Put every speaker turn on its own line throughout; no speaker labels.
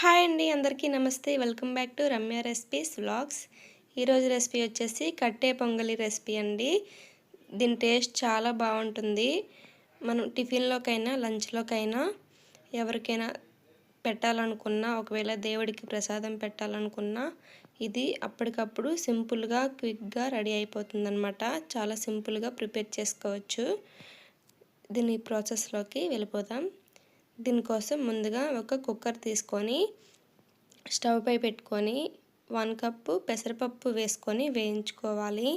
Hi అండి అందరికీ నమస్తే. Welcome back to Ramya recipes vlogs. ఈరోజు రెసిపీ వచ్చేసి కట్టే పొంగలి రెసిపీ అండి. దీని టేస్ట్ చాలా బాగుంటుంది. మనం టిఫిన్లోకైనా లంచ్లోకైనా ఎవరికైనా పెట్టాలనుకున్నా ఒకవేళ దేవుడికి ప్రసాదం పెట్టాలనుకున్నా ఇది అప్పటికప్పుడు సింపుల్గా క్విక్గా రెడీ అయిపోతుందనమాట చాలా సింపుల్గా ప్రిపేర్ చేసుకోవచ్చు. దీని ప్రాసెస్లోకి వెళ్ళిపోదాం. దీనికోసం ముందుగా ఒక కుక్కర్ తీసుకొని స్టవ్ పై పెట్టుకొని వన్ కప్పు పెసరపప్పు వేసుకొని వేయించుకోవాలి.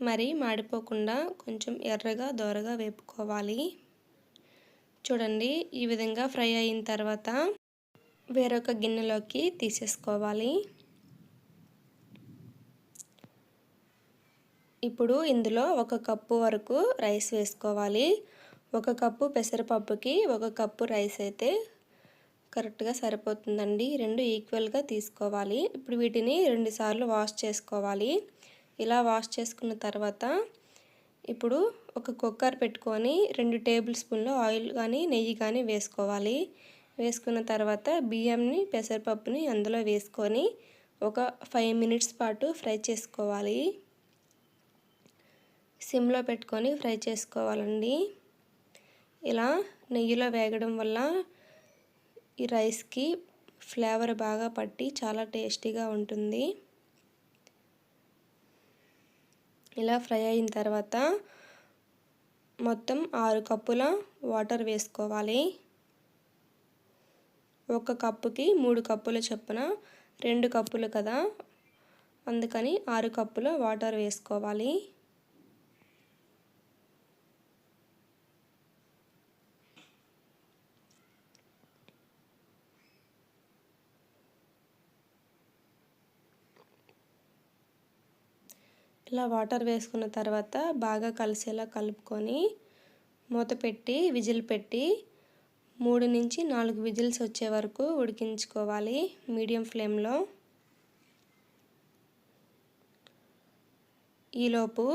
మరి మాడిపోకుండా కొంచెం ఎర్రగా దోరగా వేపుకోవాలి. చూడండి ఈ విధంగా ఫ్రై అయిన తర్వాత వేరొక గిన్నెలోకి తీసేసుకోవాలి. ఇప్పుడు ఇందులో ఒక కప్పు వరకు రైస్ వేసుకోవాలి. ఒక కప్పు పెసరపప్పుకి ఒక కప్పు రైస్ అయితే కరెక్ట్గా సరిపోతుందండి. రెండు ఈక్వల్గా తీసుకోవాలి. ఇప్పుడు వీటిని రెండుసార్లు వాష్ చేసుకోవాలి. ఇలా వాష్ చేసుకున్న తర్వాత ఇప్పుడు ఒక కుక్కర్ పెట్టుకొని రెండు టేబుల్ స్పూన్లు ఆయిల్ కానీ నెయ్యి కానీ వేసుకోవాలి. వేసుకున్న తర్వాత బియ్యంని పెసరపప్పుని అందులో వేసుకొని ఒక ఫైవ్ మినిట్స్ పాటు ఫ్రై చేసుకోవాలి. సిమ్లో పెట్టుకొని ఫ్రై చేసుకోవాలండి. ఇలా నెయ్యిలో వేగడం వల్ల ఈ రైస్కి ఫ్లేవర్ బాగా పట్టి చాలా టేస్టీగా ఉంటుంది. ఇలా ఫ్రై అయిన తర్వాత మొత్తం ఆరు కప్పుల వాటర్ వేసుకోవాలి. ఒక కప్పుకి మూడు కప్పుల చొప్పున రెండు కప్పులు కదా అందుకని ఆరు కప్పుల వాటర్ వేసుకోవాలి. ఇలా వాటర్ వేసుకున్న తర్వాత బాగా కలిసేలా కలుపుకొని మూత పెట్టి విజిల్ పెట్టి మూడు నుంచి నాలుగు విజిల్స్ వచ్చే వరకు ఉడికించుకోవాలి మీడియం ఫ్లేమ్లో. ఈలోపు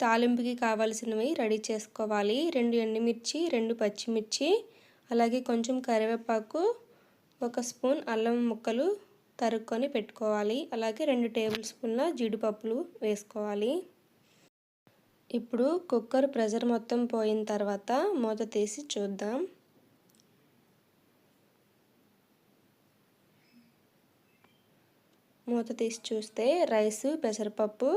తాలింపుకి కావాల్సినవి రెడీ చేసుకోవాలి. రెండు ఎండుమిర్చి రెండు పచ్చిమిర్చి అలాగే కొంచెం కరివేపాకు ఒక స్పూన్ అల్లం ముక్కలు తరుక్కొని పెట్టుకోవాలి. అలాగే రెండు టేబుల్ స్పూన్ల జీడిపప్పులు వేసుకోవాలి. ఇప్పుడు కుక్కర్ ప్రెషర్ మొత్తం పోయిన తర్వాత మూత తీసి చూద్దాం. మూత తీసి చూస్తే రైస్ పెసరపప్పు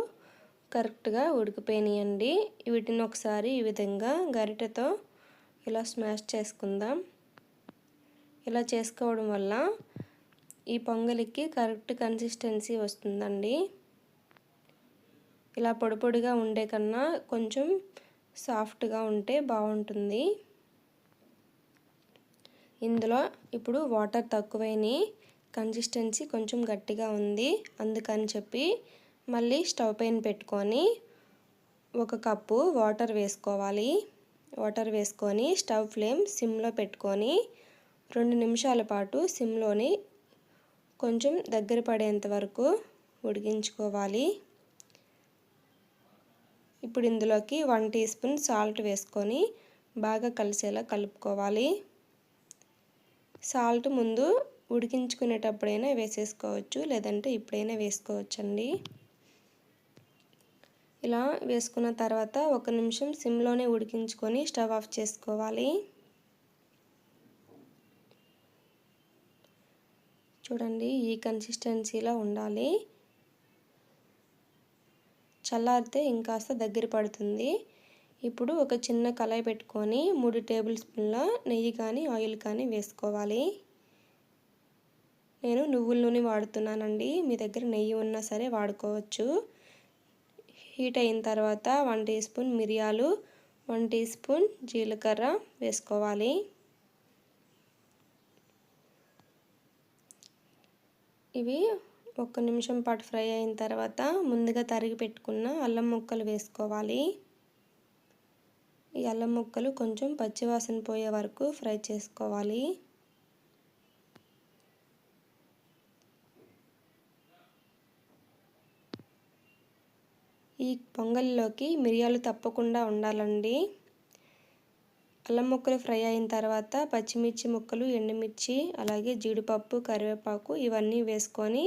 కరెక్ట్గా ఉడికిపోయినాయండి. వీటిని ఒకసారి ఈ విధంగా గరిటెతో ఇలా స్మాష్ చేసుకుందాం. ఇలా చేసుకోవడం వల్ల ఈ పొంగలికి కరెక్ట్ కన్సిస్టెన్సీ వస్తుందండి. ఇలా పొడి పొడిగా ఉండే కన్నా కొంచెం సాఫ్ట్గా ఉంటే బాగుంటుంది. ఇందులో ఇప్పుడు వాటర్ తక్కువైని కన్సిస్టెన్సీ కొంచెం గట్టిగా ఉంది. అందుకని చెప్పి మళ్ళీ స్టవ్ పైన పెట్టుకొని ఒక కప్పు వాటర్ వేసుకోవాలి. వాటర్ వేసుకొని స్టవ్ ఫ్లేమ్ సిమ్లో పెట్టుకొని రెండు నిమిషాల పాటు సిమ్లోని కొంచెం దగ్గర పడేంత వరకు ఉడికించుకోవాలి. ఇప్పుడు ఇందులోకి వన్ టీ స్పూన్ సాల్ట్ వేసుకొని బాగా కలిసేలా కలుపుకోవాలి. సాల్ట్ ముందు ఉడికించుకునేటప్పుడైనా వేసేసుకోవచ్చు లేదంటే ఇప్పుడైనా వేసుకోవచ్చండి. ఇలా వేసుకున్న తర్వాత ఒక నిమిషం సిమ్లోనే ఉడికించుకొని స్టవ్ ఆఫ్ చేసుకోవాలి. చూడండి ఈ కన్సిస్టెన్సీలో ఉండాలి. చల్లారితే ఇంకాస్త దగ్గర పడుతుంది. ఇప్పుడు ఒక చిన్న కళాయి పెట్టుకొని మూడు టేబుల్ స్పూన్ల నెయ్యి కానీ ఆయిల్ కానీ వేసుకోవాలి. నేను నువ్వుల నూనె వాడుతున్నానండి. మీ దగ్గర నెయ్యి ఉన్నా సరే వాడుకోవచ్చు. హీట్ అయిన తర్వాత వన్ టీ స్పూన్ మిరియాలు వన్ టీ స్పూన్ జీలకర్ర వేసుకోవాలి. ఇవి ఒక్క నిమిషం పాటు ఫ్రై అయిన తర్వాత ముందుగా తరిగి పెట్టుకున్న అల్లం ముక్కలు వేసుకోవాలి. ఈ అల్లం ముక్కలు కొంచెం పచ్చివాసన పోయే వరకు ఫ్రై చేసుకోవాలి. ఈ పొంగల్లోకి మిరియాలు తప్పకుండా ఉండాలండి. అల్లం ముక్కలు ఫ్రై అయిన తర్వాత పచ్చిమిర్చి ముక్కలు ఎండుమిర్చి అలాగే జీడిపప్పు కరివేపాకు ఇవన్నీ వేసుకొని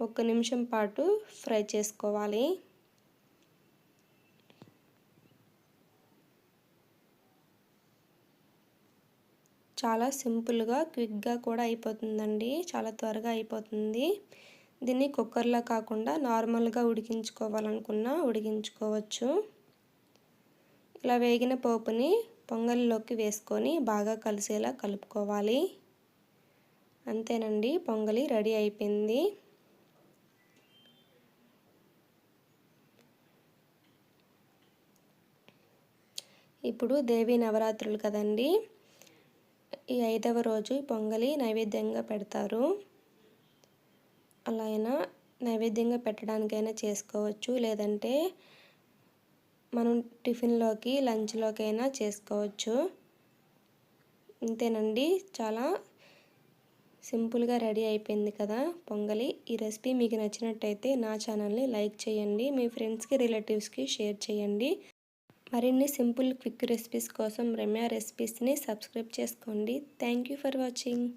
ఒక నిమిషం పాటు ఫ్రై చేసుకోవాలి. చాలా సింపుల్గా క్విక్గా కూడా అయిపోతుందండి. చాలా త్వరగా అయిపోతుంది. దీన్ని కుక్కర్లో కాకుండా నార్మల్గా ఉడికించుకోవాలనుకున్నా ఉడికించుకోవచ్చు. ఇలా వేగిన పోపుని పొంగల్లోకి వేసుకొని బాగా కలిసేలా కలుపుకోవాలి. అంతేనండి పొంగలి రెడీ అయిపోయింది. ఇప్పుడు దేవి నవరాత్రులు కదండి ఈ ఐదవ రోజు పొంగలి నైవేద్యంగా పెడతారు. అలా అయినా నైవేద్యంగా పెట్టడానికైనా చేసుకోవచ్చు లేదంటే మనం టిఫిన్లోకి లంచ్లోకైనా చేసుకోవచ్చు. అంతేనండి చాలా సింపుల్గా రెడీ అయిపోయింది కదా పొంగలి. ఈ రెసిపీ మీకు నచ్చినట్టయితే నా ఛానల్ని లైక్ చేయండి మీ ఫ్రెండ్స్కి రిలేటివ్స్కి షేర్ చేయండి. మరిన్ని సింపుల్ క్విక్ రెసిపీస్ కోసం రమ్య రెసిపీస్ని సబ్స్క్రైబ్ చేసుకోండి. Thank you for watching.